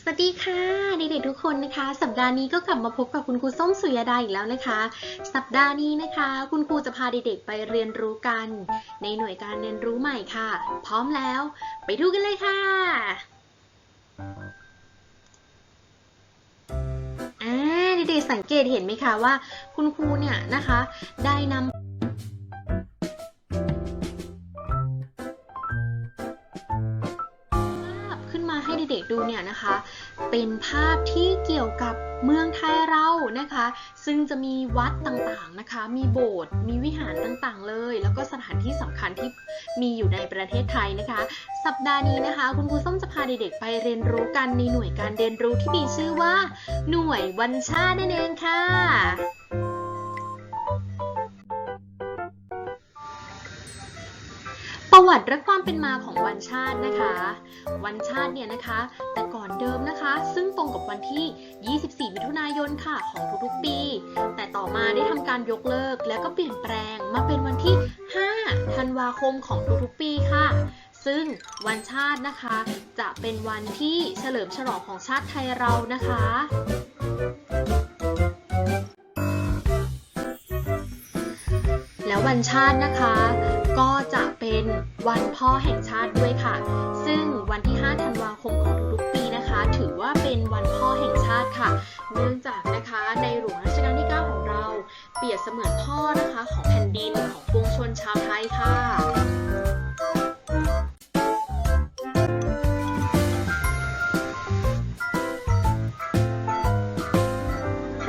สวัสดีค่ะเด็กๆทุกคนนะคะ สัปดาห์นี้ก็กลับมาพบกับคุณครูส้มสุยดาอีกแล้วนะคะ สัปดาห์นี้นะคะ คุณครูจะพาเด็กๆไปเรียนรู้กัน ในหน่วยการเรียนรู้ใหม่ค่ะ พร้อมแล้ว ไปดูกันเลยค่ะอ่าเด็กๆสังเกตเห็นไหมคะว่า คุณครูเนี่ยนะคะ ได้นำ เนี่ยนะคะ เป็นภาพที่เกี่ยวกับเมืองไทยเรานะคะ ซึ่งจะมีวัดต่างๆนะคะ มีโบสถ์มีวิหารต่างๆเลย แล้วก็สถานที่สำคัญที่มีอยู่ในประเทศไทยนะคะ สัปดาห์นี้นะคะ คุณครูส้มจะพาเด็กๆไปเรียนรู้กันในหน่วยการเรียนรู้ที่มีชื่อว่า หน่วยวันชาตินั่นเองค่ะ ประวัติและความเป็นมาของวันชาตินะคะ วันชาติเนี่ยนะคะ แต่ก่อนเดิมนะคะ ซึ่งตรงกับวันที่ 24 มิถุนายนค่ะของทุกๆปี แต่ต่อมาได้ทำการยกเลิก แล้วก็เปลี่ยนแปลงมาเป็นวันที่ 5 ธันวาคมของทุกๆปีค่ะซึ่งวันชาตินะคะจะเป็นวันที่เฉลิมฉลองของชาติไทยเรานะคะ แล้ววันชาตินะคะ ก็จะเป็นวันพ่อแห่งชาติด้วยค่ะ ซึ่งวันที่ 5 ธันวาคมของทุกๆปีนะคะ ถือว่าเป็นวันพ่อแห่งชาติค่ะ เนื่องจากนะคะในหลวงรัชกาลที่ 9 ของเรา เปรียบเสมือนพ่อนะคะของแผ่นดินของปวงชนชาวไทยค่ะ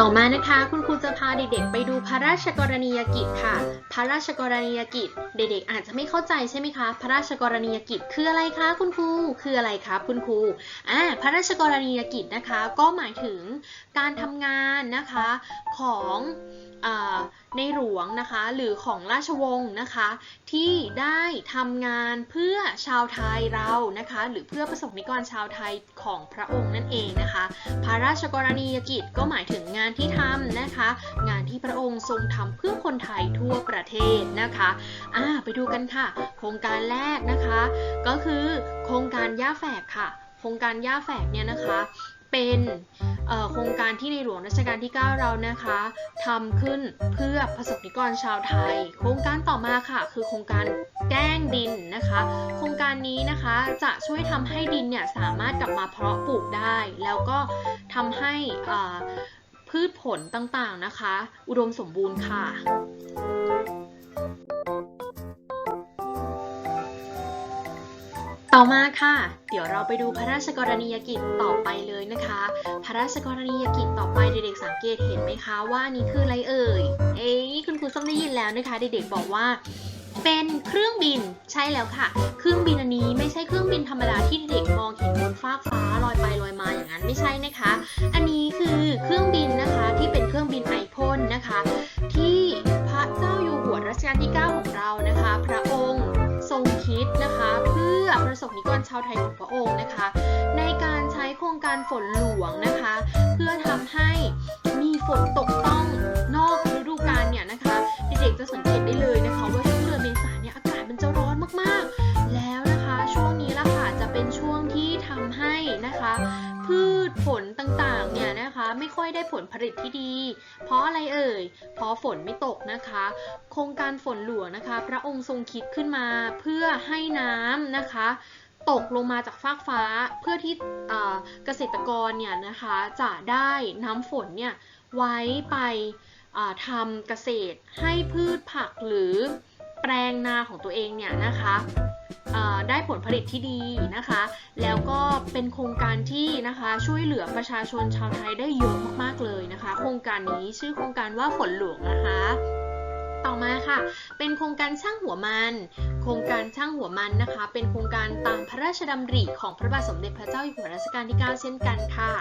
ต่อมานะคะคุณครูจะพาเด็กๆไปดูพระราชกรณียกิจค่ะ พระราชกรณียกิจ เด็กๆอาจจะไม่เข้าใจใช่ไหมคะ พระราชกรณียกิจคืออะไรคะคุณครู คืออะไรครับคุณครู อ่า พระราชกรณียกิจนะคะ ก็หมายถึงการทำงานนะคะของอในหลวงนะคะ หรือของราชวงศ์นะคะ ที่ได้ทำงานเพื่อชาวไทยเรานะคะ หรือเพื่อประสบนิกรชาวไทยของพระองค์นั่นเองนะคะ พระราชกรณียกิจก็หมายถึงงานที่ทำนะคะ งานที่พระองค์ทรงทำเพื่อคนไทยทั่วประเทศนะคะอ่าไปดูกันค่ะ โครงการแรกนะคะ ก็คือโครงการย่าแฝกค่ะ โครงการย่าแฝกเนี่ยนะคะเป็นโครงการที่ในหลวงรัชกาลที่ 9 เรานะคะทำขึ้นเพื่อประสบนิกรชาวไทย โครงการต่อมาค่ะ คือโครงการแกล้งดินนะคะ โครงการนี้นะคะจะช่วยทำให้ดินเนี่ยสามารถกลับมาเพาะปลูกได้ แล้วก็ทำให้ พืชผลต่างๆนะคะ อุดมสมบูรณ์ค่ะต่อมาค่ะ เดี๋ยวเราไปดูพระราชกรณียกิจต่อไปเลยนะคะ พระราชกรณียกิจต่อไปเด็กๆสังเกตเห็นไหมคะว่านี่คืออะไรเอ่ย เอ้ยคุณครูส้มได้ยินแล้วนะคะเด็กๆบอกว่า เป็นเครื่องบินใช่แล้วค่ะ เครื่องบินอันนี้ไม่ใช่เครื่องบินธรรมดาที่เด็กมองเห็นบนฟากฟ้าลอยไปลอยมาอย่างนั้นไม่ใช่นะคะ อันนี้คือเครื่องบินนะคะที่เป็นเครื่องบินไอพ่นนะคะ ที่พระเจ้าอยู่หัวรัชกาลที่ 9 ของเรานะคะ พระองค์ทรงคิดนะคะ เพื่อประสบนิกรชาวไทยของพระองค์นะคะ ในการใช้โครงการฝนหลวงนะคะ เพื่อทำให้มีฝนตกต้องนอกฤดูกาลเนี่ยนะคะเด็กๆจะสังเกตได้เลยนะคะว่า มันจะร้อนมากๆ แล้วนะคะช่วงนี้ละค่ะจะเป็นช่วงที่ทำให้นะคะ พืชผลต่างๆเนี่ยนะคะไม่ค่อยได้ผลผลิตที่ดี เพราะอะไรเอ่ย เพราะฝนไม่ตกนะคะ โครงการฝนหลวงนะคะ พระองค์ทรงคิดขึ้นมาเพื่อให้น้ำนะคะตกลงมาจากฟากฟ้าเพื่อที่เกษตรกรเนี่ยนะคะจะได้น้ำฝนเนี่ยไว้ไปทำเกษตรให้พืชผักหรือ แปลงนาของตัวเองเนี่ยนะคะได้ผลผลิตที่ดีนะคะ แล้วก็เป็นโครงการที่นะคะช่วยเหลือประชาชนชาวไทยได้เยอะมากๆเลยนะคะ โครงการนี้ชื่อโครงการว่าฝนหลวงนะคะ ต่อมาค่ะ เป็นโครงการช่างหัวมัน โครงการช่างหัวมันนะคะ เป็นโครงการตามพระราชดำริของพระบาทสมเด็จพระเจ้าอยู่หัวรัชกาลที่ 9 เช่นกันค่ะ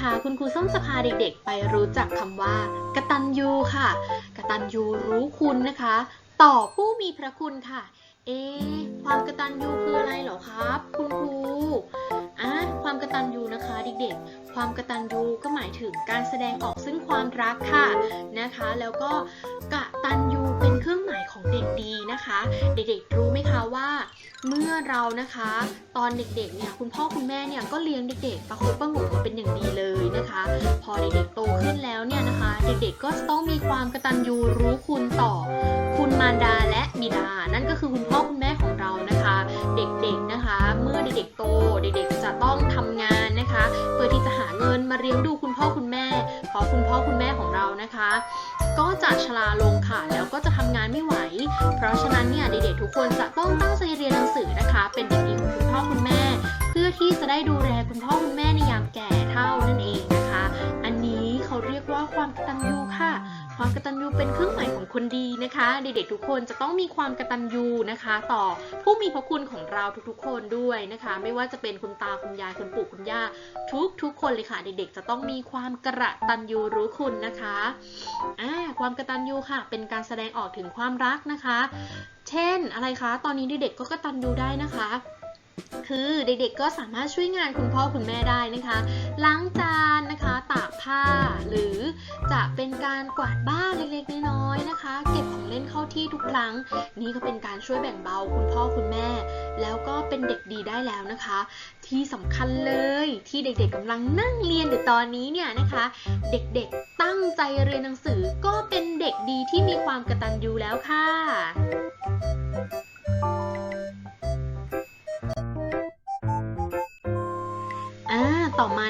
นะคะ คุณครูส้มจะพาเด็กๆ ไปรู้จักคำว่ากตัญญูค่ะกตัญญูรู้คุณนะคะ ต่อผู้มีพระคุณค่ะ เอะความกตัญญูคืออะไรเหรอครับ คุณครูอะความกตัญญูนะคะเด็กๆ ความกตัญญูก็หมายถึงการแสดงออกซึ่งความรักค่ะนะคะ แล้วก็กตัญญู ของเด็กดีนะคะ เด็กๆรู้ไหมคะว่า เมื่อเรานะคะ ตอนเด็กๆเนี่ยคุณพ่อคุณแม่เนี่ยก็เลี้ยงเด็กๆประคบประหงมมาเป็นอย่างดีเลยนะคะ พอเด็กๆโตขึ้นแล้วเนี่ยนะคะ เด็กๆก็จะต้องมีความกตัญญูรู้คุณต่อ คุณมารดาและบิดา นั่นก็คือคุณพ่อคุณแม่ของเรานะคะ เด็กๆนะคะ เมื่อเด็กๆโต เด็กๆจะต้องทำงานนะคะ เพื่อที่จะหาเงินมาเลี้ยงดูคุณ คุณพ่อคุณแม่ของเรานะคะ ก็จะชราลงค่ะ แล้วก็จะทำงานไม่ไหว เพราะฉะนั้นเนี่ยเด็กๆทุกคนจะต้องตั้งใจเรียนหนังสือนะคะ เป็นเด็กดีของคุณพ่อคุณแม่ เพื่อที่จะได้ดูแลคุณพ่อคุณแม่ในยามแก่เท่านั่นเองนะคะ อันนี้เขาเรียกว่าความกตัญญูค่ะ ความกตัญญูเป็นเครื่องหมายของคนดีนะคะ เด็กๆทุกคนจะต้องมีความกตัญญูนะคะ ต่อผู้มีพระคุณของเราทุกๆ คนด้วยนะคะ ไม่ว่าจะเป็นคุณตาคุณยายคุณปู่คุณย่าทุกๆคนเลยค่ะ เด็กๆจะต้องมีความกระตัญญูรู้คุณนะคะอ่าความกตัญญูค่ะ เป็นการแสดงออกถึงความรักนะคะ เช่นอะไรคะ ตอนนี้เด็กๆก็กตัญญูได้นะคะ คือเด็กๆก็สามารถช่วยงานคุณพ่อคุณแม่ได้นะคะ ล้างจานนะคะตากผ้า หรือจะเป็นการกวาดบ้านเล็กๆน้อยๆนะคะ เก็บของเล่นเข้าที่ทุกครั้ง นี่ก็เป็นการช่วยแบ่งเบาคุณพ่อคุณแม่ แล้วก็เป็นเด็กดีได้แล้วนะคะ ที่สำคัญเลยที่เด็กๆกำลังนั่งเรียนอยู่ตอนนี้เนี่ยนะคะ เด็กๆตั้งใจเรียนหนังสือก็เป็นเด็กดีที่มีความกระตัญญูแล้วค่ะ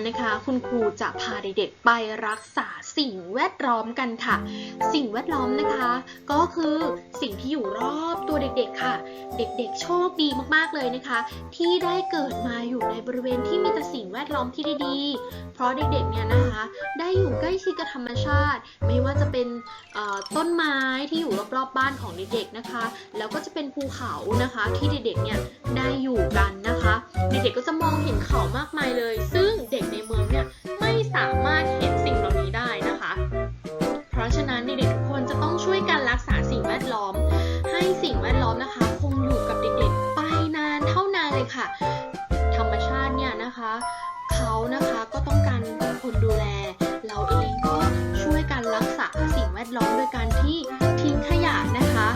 นะคะ คุณครูจะพาเด็กๆไปรักษา สิ่งแวดล้อมกันค่ะ สิ่งแวดล้อมนะคะ ก็คือสิ่งที่อยู่รอบตัวเด็กๆค่ะ เด็กๆ โชคดีมากๆเลยนะคะ ที่ได้เกิดมาอยู่ในบริเวณที่มีแต่สิ่งแวดล้อมที่ดีๆ เพราะเด็กๆ เนี่ยนะคะ ได้อยู่ใกล้ชิดกับธรรมชาติ ไม่ว่าจะเป็นต้นไม้ที่อยู่รอบๆบ้านของเด็กๆนะคะ แล้วก็จะเป็นภูเขานะคะที่เด็กๆ เนี่ยได้อยู่กันนะคะ เด็กๆ ก็จะมองเห็นเขามากมายเลย ซึ่งเด็กในเมืองเนี่ยไม่สามารถเห็น การที่ทิ้งขยะนะคะ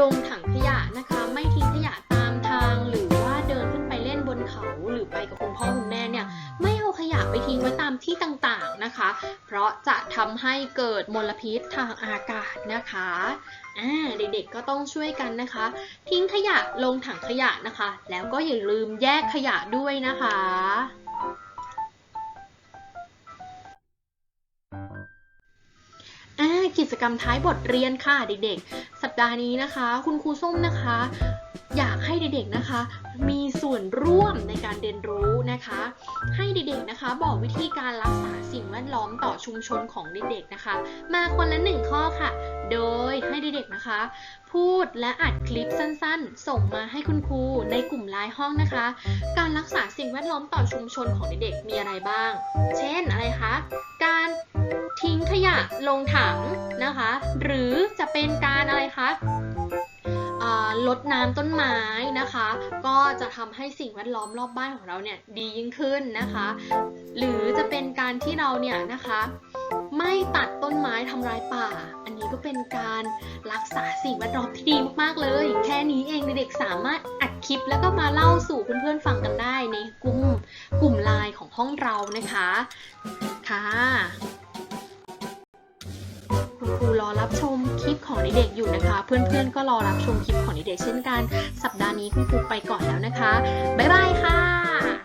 ลงถังขยะนะคะ ไม่ทิ้งขยะตามทาง หรือว่าเดินขึ้นไปเล่นบนเขาหรือไปกับคุณพ่อคุณแม่เนี่ยไม่เอาขยะไปทิ้งไว้ตามที่ต่างๆนะคะ เพราะจะทำให้เกิดมลพิษทางอากาศนะคะเด็กๆก็ต้องช่วยกันนะคะ ทิ้งขยะลงถังขยะนะคะ แล้วก็อย่าลืมแยกขยะด้วยนะคะ จกรรมท้ายบทเรียนค่ะเด็กๆ สัปดาห์นี้นะคะ คุณครูส้มนะคะ อยากให้เด็กๆนะคะ มีส่วนร่วมในการเรียนรู้นะคะ ให้เด็กๆนะคะ บอกวิธีการรักษาสิ่งแวดล้อมต่อชุมชนของเด็กๆนะคะ มาคนละหนึ่งข้อค่ะ โดยให้เด็กๆนะคะ พูดและอัดคลิปสั้นๆ ส่งมาให้คุณครูในกลุ่มไลน์ห้องนะคะ การรักษาสิ่งแวดล้อมต่อชุมชนของเด็กๆมีอะไรบ้าง เช่นอะไรคะการ ขยะลงถังนะคะ หรือจะเป็นการอะไรคะลดน้ำต้นไม้นะคะ ก็จะทำให้สิ่งแวดล้อมรอบบ้านของเราเนี่ยดียิ่งขึ้นนะคะ หรือจะเป็นการที่เราเนี่ยนะคะ ไม่ตัดต้นไม้ทำลายป่า อันนี้ก็เป็นการรักษาสิ่งแวดล้อมที่ดีมากๆเลย แค่นี้เองเด็กๆสามารถอัดคลิปแล้วก็มาเล่าสู่เพื่อนๆฟังกันได้ในกลุ่มกลุ่มไลน์ของห้องเรานะคะค่ะ รับชมคลิปของเด็กๆอยู่นะคะ เพื่อนๆ ก็รอรับชมคลิปของเด็กๆเช่นกัน สัปดาห์นี้คุณครูไปก่อนแล้วนะคะ บ๊ายบายค่ะ